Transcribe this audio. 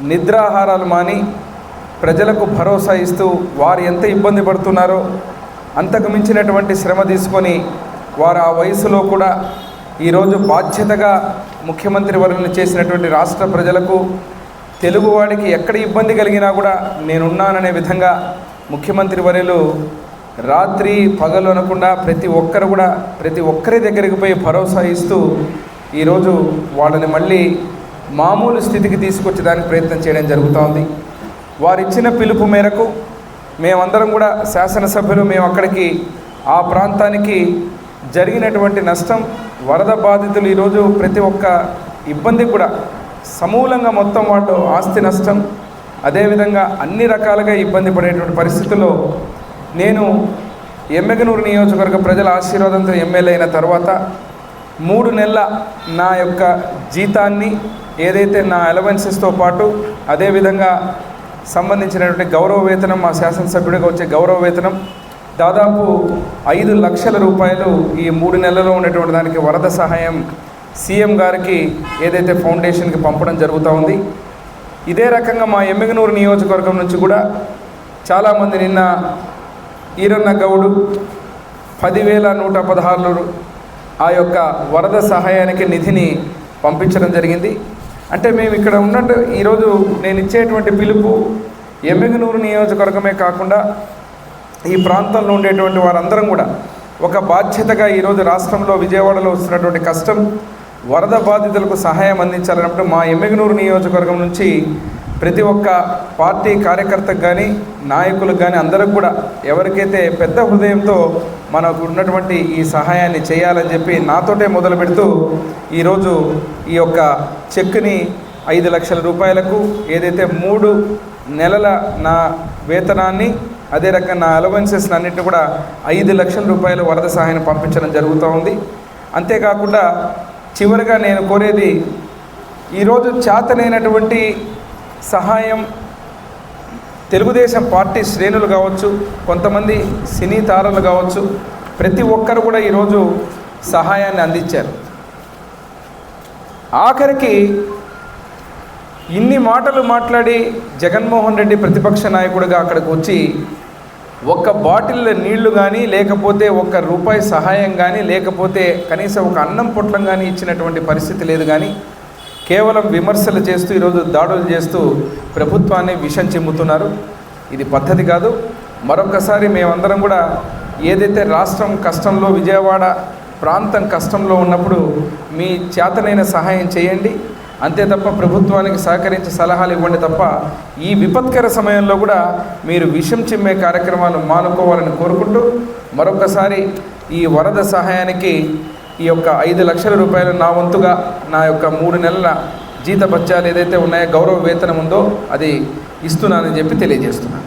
నిద్రాహారాలు మాని ప్రజలకు భరోసా ఇస్తూ వారు ఎంత ఇబ్బంది పడుతున్నారో అంతకు మించినటువంటి శ్రమ తీసుకొని వారు ఆ వయసులో కూడా ఈరోజు బాధ్యతగా ముఖ్యమంత్రి వర్గం చేసినటువంటి రాష్ట్ర ప్రజలకు తెలుగువాడికి ఎక్కడ ఇబ్బంది కలిగినా కూడా నేనున్నాననే విధంగా ముఖ్యమంత్రి వర్యులు రాత్రి పగలు అనకుండా ప్రతి ఒక్కరు కూడా ప్రతి ఒక్కరి దగ్గరికి పోయి భరోసా ఇస్తూ ఈరోజు వాళ్ళని మళ్ళీ మామూలు స్థితికి తీసుకొచ్చేదానికి ప్రయత్నం చేయడం జరుగుతోంది. వారిచ్చిన పిలుపు మేరకు మేమందరం కూడా శాసనసభ్యులు మేము అక్కడికి ఆ ప్రాంతానికి జరిగినటువంటి నష్టం వరద బాధితులు ఈరోజు ప్రతి ఒక్క ఇబ్బంది కూడా సమూలంగా మొత్తం వాళ్ళు ఆస్తి నష్టం అదేవిధంగా అన్ని రకాలుగా ఇబ్బంది పడేటువంటి పరిస్థితుల్లో నేను ఎమ్మెగనూరు నియోజకవర్గ ప్రజల ఆశీర్వాదంతో ఎమ్మెల్యే అయిన తర్వాత మూడు నెలల నా యొక్క జీతాన్ని ఏదైతే నా అలవెన్సెస్తో పాటు అదేవిధంగా సంబంధించినటువంటి గౌరవ వేతనం మా శాసనసభ్యుడిగా వచ్చే గౌరవ వేతనం దాదాపు ఐదు లక్షల రూపాయలు ఈ మూడు నెలల్లో ఉన్నటువంటి దానికి వరద సహాయం సీఎం గారికి ఏదైతే ఫౌండేషన్కి పంపడం జరుగుతూ ఉంది. ఇదే రకంగా మా ఎమ్మిగనూరు నియోజకవర్గం నుంచి కూడా చాలామంది నిన్న ఈరన్న గౌడు పదివేల నూట పదహారు ఆ యొక్క వరద సహాయానికి నిధిని పంపించడం జరిగింది. అంటే మేము ఇక్కడ ఉన్నట్టు ఈరోజు నేను ఇచ్చేటువంటి పిలుపు ఎమ్మెగనూరు నియోజకవర్గమే కాకుండా ఈ ప్రాంతంలో ఉండేటువంటి వారందరం కూడా ఒక బాధ్యతగా ఈరోజు రాష్ట్రంలో విజయవాడలో వస్తున్నటువంటి కష్టం వరద బాధితులకు సహాయం అందించాలన్నప్పుడు మా ఎమ్మెగనూరు నియోజకవర్గం నుంచి ప్రతి ఒక్క పార్టీ కార్యకర్తకు కానీ నాయకులకు కానీ అందరికి కూడా ఎవరికైతే పెద్ద హృదయంతో మనకు ఉన్నటువంటి ఈ సహాయాన్ని చేయాలని చెప్పి నాతోటే మొదలు పెడుతూ ఈరోజు ఈ యొక్క చెక్ని ఐదు లక్షల రూపాయలకు ఏదైతే మూడు నెలల నా వేతనాన్ని అదే రకంగా నా అలవెన్సెస్ అన్నింటిని కూడా ఐదు లక్షల రూపాయలు వరద సహాయాన్ని పంపించడం జరుగుతూ ఉంది. అంతేకాకుండా చివరిగా నేను కోరేది ఈరోజు చేతనైనటువంటి సహాయం తెలుగుదేశం పార్టీ శ్రేణులు కావచ్చు కొంతమంది సినీ తారలు కావచ్చు ప్రతి ఒక్కరు కూడా ఈరోజు సహాయాన్ని అందించారు. ఆఖరికి ఇన్ని మాటలు మాట్లాడి జగన్మోహన్ రెడ్డి ప్రతిపక్ష నాయకుడిగా అక్కడికి వచ్చి ఒక్క బాటిల్ నీళ్ళు కానీ లేకపోతే ఒక్క రూపాయి సహాయం కానీ లేకపోతే కనీసం ఒక అన్నం పొట్లం కానీ ఇచ్చినటువంటి పరిస్థితి లేదు కానీ కేవలం విమర్శలు చేస్తూ ఈరోజు దాడులు చేస్తూ ప్రభుత్వాన్ని విషం చెమ్ముతున్నారు. ఇది పద్ధతి కాదు. మరొకసారి మేమందరం కూడా ఏదైతే రాష్ట్రం కష్టంలో విజయవాడ ప్రాంతం కష్టంలో ఉన్నప్పుడు మీ చేతనైన సహాయం చేయండి. అంతే తప్ప ప్రభుత్వానికి సహకరించి సలహాలు ఇవ్వండి తప్ప ఈ విపత్కర సమయంలో కూడా మీరు విషం చిమ్మే కార్యక్రమాలు మానుకోవాలని కోరుకుంటూ మరొకసారి ఈ వరద సహాయానికి ఈ యొక్క ఐదు లక్షల రూపాయలు నా వంతుగా నా యొక్క మూడు నెలల జీత బత్యాలు ఏదైతే ఉన్నాయో గౌరవ వేతనం ఉందో అది ఇస్తున్నానని చెప్పి తెలియజేస్తున్నాను.